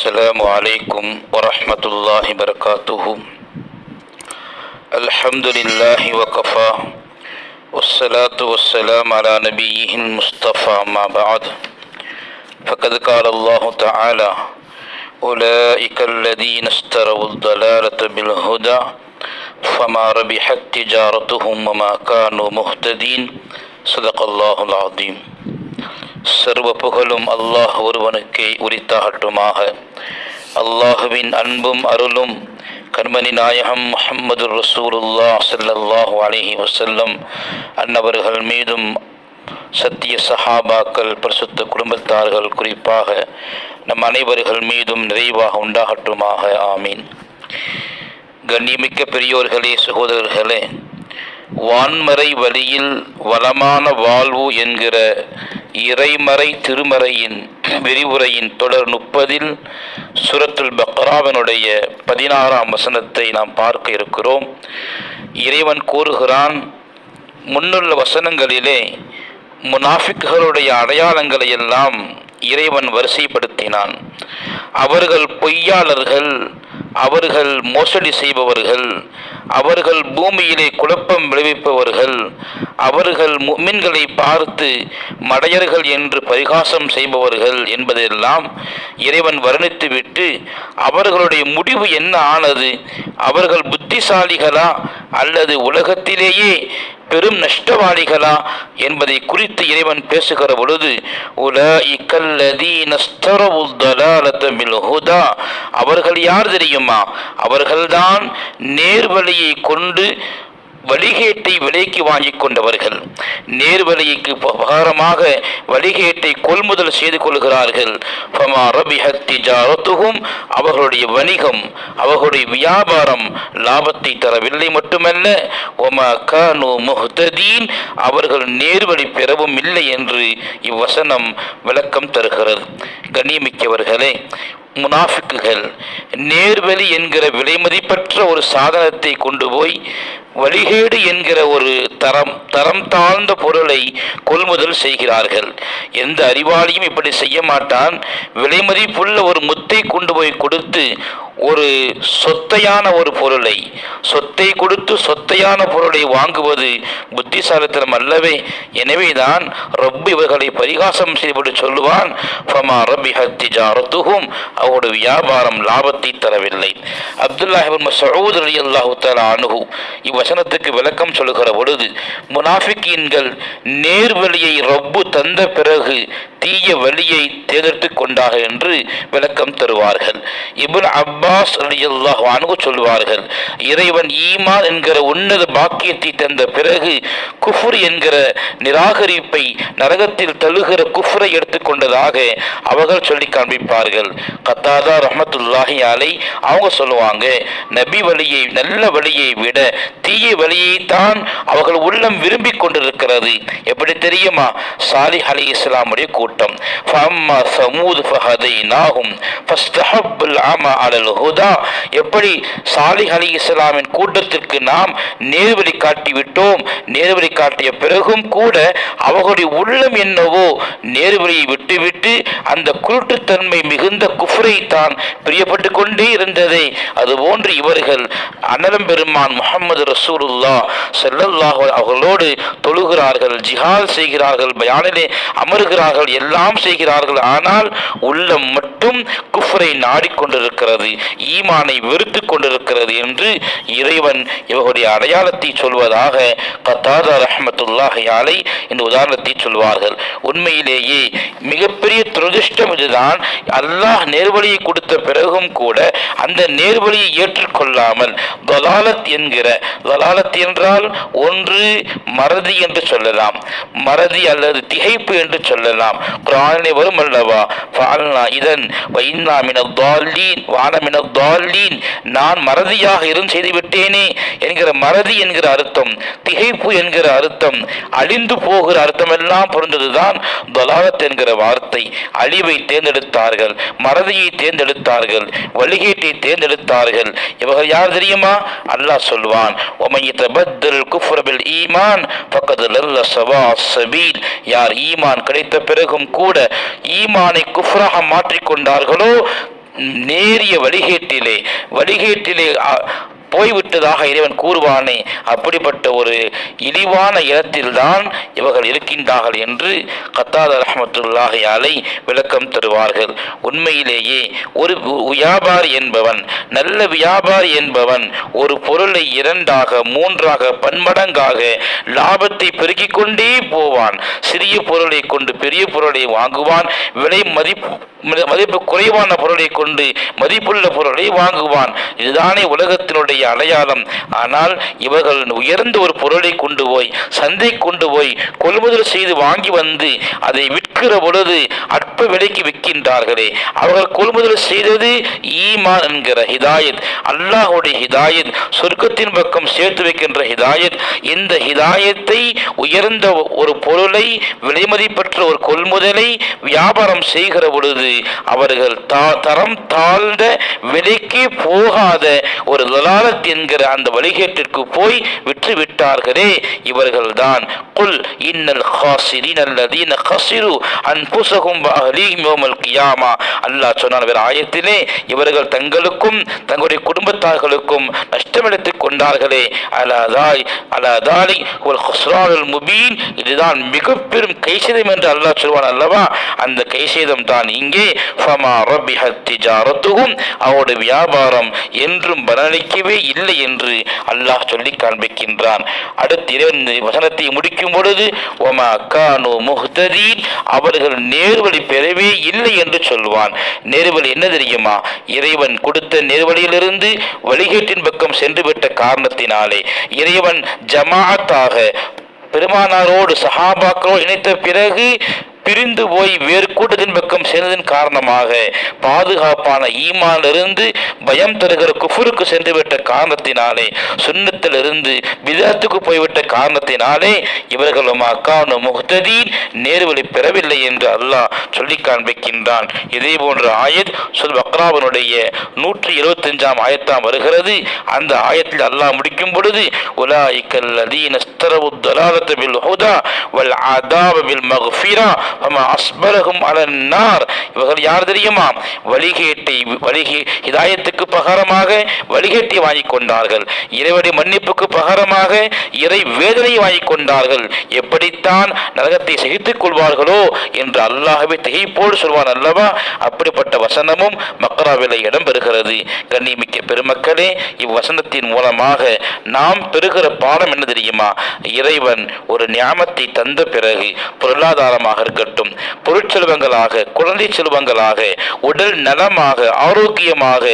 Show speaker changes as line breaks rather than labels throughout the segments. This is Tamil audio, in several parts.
السلام عليكم ورحمة الله وبركاته. الحمد لله وكفى. والصلاة والسلام على نبيه المصطفى ما بعد. فقد قال الله تعالى أولئك الذين اشتروا الضلالة بالهدى فما ربحت تجارتهم وما كانوا مهتدين. صدق الله العظيم. சர்வ புகழும் அல்லாஹ் ஒருவனுக்கே உரித்தாகட்டுமாக. அல்லாஹுவின் அன்பும் அருளும் கண்மணி நாயகம் முஹம்மது ரசூலுல்லா ஸல்லல்லாஹு அலஹி வசல்லம் அன்னவர்கள் மீதும் சத்திய சஹாபாக்கள் பிரசுத்த குடும்பத்தார்கள் குறிப்பாக நம் அனைவர்கள் மீதும் நிறைவாக உண்டாகட்டுமாக. ஆமீன். கண்ணியமிக்க பெரியோர்களே சகோதரர்களே வான்மறை வழியில் வளமான வாழ்வு என்கிற இறைமறை திருமறையின் விரிவுரையின் தொடர் முப்பதில் சுரத்துல் பக்ராவனுடைய பதினாறாம் வசனத்தை நாம் பார்க்க இருக்கிறோம். இறைவன் கூறுகிறான் முன்னுள்ள வசனங்களிலே முனாஃபிக்குகளுடைய அடையாளங்களை எல்லாம் இறைவன் வரிசைப்படுத்தினான். அவர்கள் பொய்யாளர்கள் அவர்கள் மோசடி செய்பவர்கள் அவர்கள் பூமியிலே குழப்பம் விளைவிப்பவர்கள் அவர்கள் முமின்களை பார்த்து மடையர்கள் என்று பரிகாசம் செய்பவர்கள் என்பதெல்லாம் இறைவன் வர்ணித்துவிட்டு அவர்களுடைய முடிவு என்ன ஆனது? அவர்கள் புத்திசாலிகளா அல்லது உலகத்திலேயே பெரும் நஷ்டவாளிகளா என்பதை குறித்து இறைவன் பேசுகிற பொழுது அவர்கள் யார் தெரியுமா? அவர்கள்தான் நேர்வழியை கொண்டு வழிகேட்டை விலைக்கு வாங்கி கொண்டவர்கள். நேர்வழிக்கு பகாரமாக வழிகேட்டை கொள்முதல் செய்து கொள்கிறார்கள். திஜாரத்துகும் அவர்களுடைய வணிகம் அவர்களுடைய வியாபாரம் லாபத்தை தரவில்லை மட்டுமல்ல ஒம கானு முஹ்ததீன் அவர்கள் நேர்வழி பெறவும் இல்லை என்று இவ்வசனம் விளக்கம் தருகிறது. கண்ணியமிக்கவர்களே முனாஃபிக்குகள் நேர்வழி என்கிற விலைமதிப்பற்ற ஒரு சாதனத்தை கொண்டு போய் வழிகேடு என்கிற ஒரு தரம் தரம் தாழ்ந்த பொருளை கொள்முதல் செய்கிறார்கள். எந்த அறிவாளியும் இப்படி செய்ய மாட்டான். விலைமதிப்புள்ள ஒரு முத்தை கொண்டு போய் கொடுத்து ஒரு சொத்தையான ஒரு பொருளை சொத்தை கொடுத்து சொத்தையான பொருளை வாங்குவது புத்திசாலித்தனம் அல்லவே. எனவேதான் ரப் இவர்களை பரிகாசம் செய்துவிட்டு சொல்லுவான் ஃபமா ரப்பி ஹத்தி ஜாரத்துகும் அவருடைய வியாபாரம் லாபத்தை தரவில்லை. அப்துல்லாஹிபின் மசூத் அலி அல்லாஹு தலா அணுகு இவ்வசனத்துக்கு விளக்கம் சொல்லுகிற பொழுது முனாஃபிக்கீன்கள் நேர்வழியை ரப்பு தந்த பிறகு தீய வழியை தேர்ந்தெடுத்து கொண்டாக என்று விளக்கம் தருவார்கள். இபுன் அப்பாஸ் அலியல்லாஹ் அணுகு சொல்வார்கள் இறைவன் ஈமான் என்கிற உன்னத பாக்கியத்தை தந்த பிறகு குஃபுர் என்கிற நிராகரிப்பை நரகத்தில் தழுகிற குஃப்ரை எடுத்துக்கொண்டதாக அவர்கள் சொல்லி காண்பிப்பார்கள். கத்தாதா ரஹமத்துல்லாஹி அலை அவங்க சொல்லுவாங்க நபி வழியை நல்ல வழியை விட தீய வழியை தான் அவர்கள் உள்ளம் விரும்பி கொண்டிருக்கிறது. எப்படி தெரியுமா? சாலிஹ் அலி இஸ்லாமுடைய கூட்டம். ஃபம்மா சமூத் ஃபஹதைனாஹும் ஃபஸ்தஹப்புல் ஆமா அலல் ஹுதா எப்படி சாலிஹ் அலி இஸ்லாமின் கூட்டத்திற்கு நாம் நேர்வழி காட்டி விட்டோம் நேர்வழி காட்டிய பிறகும் கூட அவர்களுடைய உள்ளம் என்னவோ நேர்வழியை விட்டுவிட்டு அந்த குருட்டுத்தன்மை மிகுந்த குஃப்ரை தான் பிரியப்பட்டு கொண்டே இருந்ததை அதுபோன்று இவர்கள் அனலம் பெருமான் முகமது ரசூலுல்லா செல்லல்லாஹ் அவர்களோடு தொழுகிறார்கள் ஜிஹால் செய்கிறார்கள் பயானிலே அமர்கிறார்கள் எல்லாம் செய்கிறார்கள். ஆனால் உள்ளம் மட்டும் குஃப்ரை நாடிக்கொண்டிருக்கிறது. ஈமானை வெறுத்து கொண்டிருக்கிறது என்று இறைவன் இவர்களுடைய அடையாளத்தை சொல்வதாக கத்தாதா ரஹமத்துல்லாஹி அலை இந்த உதாரணத்தை சொல்வார்கள். உண்மையிலேயே மிகப்பெரிய துரதிருஷ்டம் இதுதான். அல்லாஹ் நேர்வழியை கொடுத்த பிறகும் கூட அந்த நேர்வழியை ஏற்றுக்கொள்ளாமல் தொலாலத் என்கிற தொலாலத் என்றால் ஒன்று மறதி என்று சொல்லலாம். மறதி அல்லது திகைப்பு என்று சொல்லலாம். குரானிலே வரும் அல்லவா? இதன் வைன்னா மின தால்லீன் வானமின நான் மறதியாக இருந்து செய்துவிட்டேனே என்கிற மறதி என்கிற அர்த்தம் திகைப்பு என்கிற அர்த்தம் அழிந்து போகிற அர்த்தமெல்லாம் பொருந்ததுதான் தொலாலத் என்கிற வார்த்தை. அழிவை தேர்ந்தெடுத்தார்கள் மறதியை தேர்ந்தெடுத்தார்கள் வழிகேட்டை தேர்ந்தெடுத்தார்கள். இவர்கள் யார் தெரியுமா? அல்லாஹ் சொல்வான் குஃப்ரபில் ஈமான் சவா யார் ஈமான் கிடைத்த பிறகும் கூட ஈமானை குஃப்ராக மாற்றிக்கொண்டார்களோ நேரிய வழிகேட்டிலே வழிகேட்டிலே போய்விட்டதாக இறைவன் கூறுவானே அப்படிப்பட்ட ஒரு இழிவான இடத்தில்தான் இவர்கள் இருக்கின்றார்கள் என்று கத்தாத ரஹமத்துல்லாஹி அலை விளக்கம் தருவார்கள். உண்மையிலேயே ஒரு வியாபாரி என்பவன் நல்ல வியாபாரி என்பவன் ஒரு பொருளை இரண்டாக மூன்றாக பன்மடங்காக லாபத்தை பெருக்கிக் கொண்டே போவான். சிறிய பொருளை கொண்டு பெரிய பொருளை வாங்குவான். விலை மதிப்பு மதிப்பு குறைவான பொருளை கொண்டு மதிப்புள்ள பொருளை வாங்குவான். இதுதானே உலகத்தினுடைய அடையாளம். ஆனால் இவர்கள் உயர்ந்த ஒரு பொருளை கொண்டு போய் சந்தை கொண்டு போய் கொள்முதல் செய்து வாங்கி வந்து அதை விற்கிற பொழுது அற்ப விலைக்கு விற்கின்றார்களே. அவர்கள் கொள்முதல் செய்தது ஈமான் என்கிற ஹிதாயத் அல்லாஹுடைய ஹிதாயத் சொர்க்கத்தின் பக்கம் சேர்த்து வைக்கின்ற ஹிதாயத். இந்த ஹிதாயத்தை உயர்ந்த ஒரு பொருளை விலைமதிப்பற்ற ஒரு கொள்முதலை வியாபாரம் செய்கிற பொழுது அவர்கள் தரம் தாழ்ந்த விலைக்கு போகாத ஒரு பாரத் என்கிற அந்த வழிகேட்டிற்கு போய் விற்று விட்டார்களே இவர்கள்தான். குல் இன்னல் ஹாசிரின் அல்லதீன ஹசிரு அன்புசகும் கியாமா. அல்லாஹ் சொன்னான் ஆயத்திலே இவர்கள் தங்களுக்கும் தங்களுடைய குடும்பத்தார்களுக்கும் நஷ்டமெடுத்துக் கொண்டார்களே. அலாதாய் அலாதாலி ஒரு ஹுஸ்ரானுல் முபீன். இதுதான் மிக பெரும் கைசேதம் என்று அல்லாஹ் சொல்வான் அல்லவா? அந்த கைசேதம் தான் இங்கே. ஃபமா ரபிஹத் திஜாரத்துகும் அவருடைய வியாபாரம் என்றும் பலனளிக்கவே இல்லை என்று அல்லாஹ் சொல்லி காண்பிக்கின்றான். அடுத்து இறைவன் வசனத்தை முடிக்கும் பொழுது ஒமா கானு முஹ்ததீன் அவர்கள் நேர்வழி பெறவே இல்லை என்று சொல்வான். நேர்வழி என்ன தெரியுமா? இறைவன் கொடுத்த நேர்வழியிலிருந்து வழிகேட்டின் பக்கம் சென்றுவிட்ட காரணத்தினாலே இறைவன் ஜமாஅத்தாக பெருமானாரோடு சஹாபாக்களோடு இணைத்த பிறகு பிரிந்து போய் வேறு கூட்டத்தின் பக்கம் சேர்ந்ததன் காரணமாக பாதுகாப்பான ஈமானிலிருந்து பயம் தருகிற குஃபுருக்கு சென்றுவிட்ட காரணத்தினாலே சுண்ணத்திலிருந்து விதத்துக்கு போய்விட்ட காரணத்தினாலே இவர்களும் அக்கானு முஹ்ததீன் நேர்வழி பெறவில்லை என்று அல்லாஹ் சொல்லி காண்பிக்கின்றான். இதே போன்ற ஆயத் சொல் பக்ராவனுடைய நூற்றி இருபத்தஞ்சாம் ஆயத்தாம் வருகிறது. அந்த ஆயத்தில் அல்லாஹ் முடிக்கும் பொழுது உலாய்க்கல் அதீன ஸ்தரவு பில் ஹுதா வல் ஆதாப பில் வமா அலன்னார் இவர்கள் யார் தெரியுமா? வழிகேட்டை வழிகே இதாயத்துக்கு பகரமாக வழிகேட்டை வாங்கி கொண்டார்கள். இறைவடி மன்னிப்புக்கு பகரமாக இறை வேதனையை வாங்கி கொண்டார்கள். எப்படித்தான் நரகத்தை சகித்துக் கொள்வார்களோ என்று அல்லாஹவே திகைப்போடு சொல்வான் அல்லவா? அப்படிப்பட்ட வசனமும் மக்கராவிலே இடம்பெறுகிறது. கண்ணிமிக்க பெருமக்களே இவ்வசனத்தின் மூலமாக நாம் பெறுகிற பாடம் என்ன தெரியுமா? இறைவன் ஒரு ஞாபத்தை தந்த பிறகு பொருளாதாரமாக இருக்க இருக்கட்டும். பொருட்செல்வங்களாக குழந்தை செல்வங்களாக உடல் நலமாக ஆரோக்கியமாக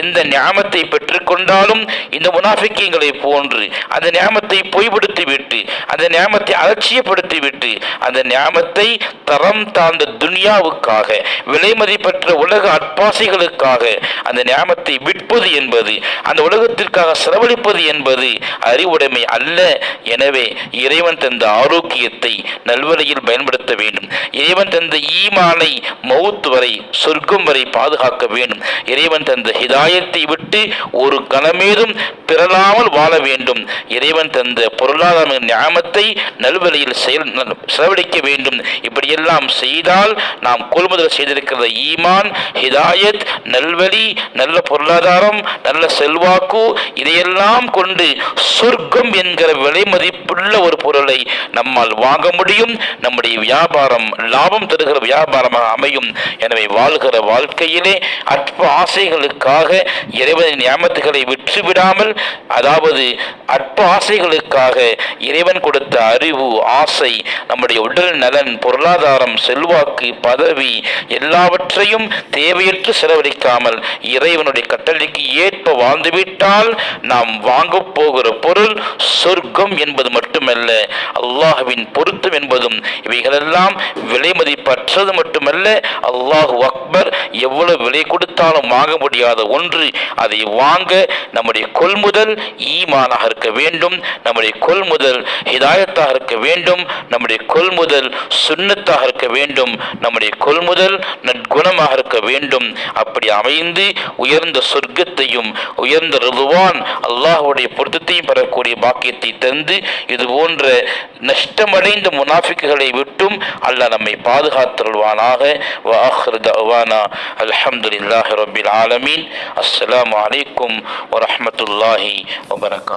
எந்த ஞாபத்தை பெற்றுக்கொண்டாலும் இந்த முனாஃபிக்கியங்களை போன்று அந்த ஞாபத்தை பொய்படுத்திவிட்டு அந்த ஞாபத்தை அலட்சியப்படுத்திவிட்டு அந்த ஞாபத்தை தரம் தாழ்ந்த துனியாவுக்காக விலை மதிப்பற்ற உலக அட்பாசைகளுக்காக அந்த ஞாபத்தை விற்பது என்பது அந்த உலகத்திற்காக செலவழிப்பது என்பது அறிவுடைமை அல்ல. எனவே இறைவன் தந்த ஆரோக்கியத்தை நல்வழியில் பயன்படுத்த வேண்டும். இறைவன் தந்த ஈமானை மவுத் வரை சொர்க்கம் வரை பாதுகாக்க வேண்டும். இறைவன் தந்த ஹிதாயத்தை விட்டு ஒரு கணமேதும் பிறலாமல் வாழ வேண்டும். இறைவன் தந்த பொருளாதார ஞாபத்தை நல்வழியில் செயல் செலவழிக்க வேண்டும். இப்படியெல்லாம் செய்தால் நாம் கொள்முதல் செய்திருக்கிற ஈமான் ஹிதாயத் நல்வழி நல்ல பொருளாதாரம் நல்ல செல்வாக்கு இதையெல்லாம் கொண்டு சொர்க்கம் என்கிற விலை மதிப்புள்ள ஒரு பொருளை நம்மால் வாங்க முடியும். நம்முடைய வியாபாரம் லாபம் தருகிற வியாபாரமாக அமையும். எனவே வாழ்கிற வாழ்க்கையிலே அற்ப ஆசைகளுக்காக இறைவனின் ஞாபகத்துகளை விற்றுவிடாமல் அதாவது அற்ப ஆசைகளுக்காக இறைவன் கொடுத்த அறிவு ஆசை நம்முடைய உடல் நலன் பொருளாதாரம் செல்வாக்கு பதவி எல்லாவற்றையும் தேவையற்று செலவழிக்காமல் இறைவனுடைய கட்டளைக்கு ஏற்ப வாழ்ந்துவிட்டால் நாம் வாங்க போகிற பொருள் சொர்க்கம் என்பது மட்டுமல்ல அல்லாஹுவின் பொருத்தம் என்பதும் இவைகளெல்லாம் விலை மதிப்பற்றது மட்டுமல்ல அல்லாஹு அக்பர் எவ்வளவு விலை கொடுத்தாலும் வாங்க முடியாத ஒன்று. அதை வாங்க நம்முடைய கொள்முதல் ஈமானாக இருக்க வேண்டும் நம்முடைய கொள்முதல் ஹிதாயத்தாக இருக்க வேண்டும் நம்முடைய கொள்முதல் சுண்ணத்தாக இருக்க வேண்டும் நம்முடைய கொள்முதல் நற்குணமாக இருக்க வேண்டும். அப்படி அமைந்து உயர்ந்த சொர்க்கத்தையும் உயர்ந்த ருதுவான் அல்லாஹுடைய பொருத்தத்தையும் பெறக்கூடிய பாக்கியத்தை தந்து இது போன்ற நஷ்டமடைந்த முனாஃபிக்குகளை விட்டும் அல்ல அல்ல நம்மை பாதுகாத்தருள்வானாக வ ஆஹ்ரு தவானா அல்ஹம்துலில்லாஹி ரபில் ஆலமீன் அஸ்லாம் வலைக்கும் வரமத்துல்லாஹி வபரகாத்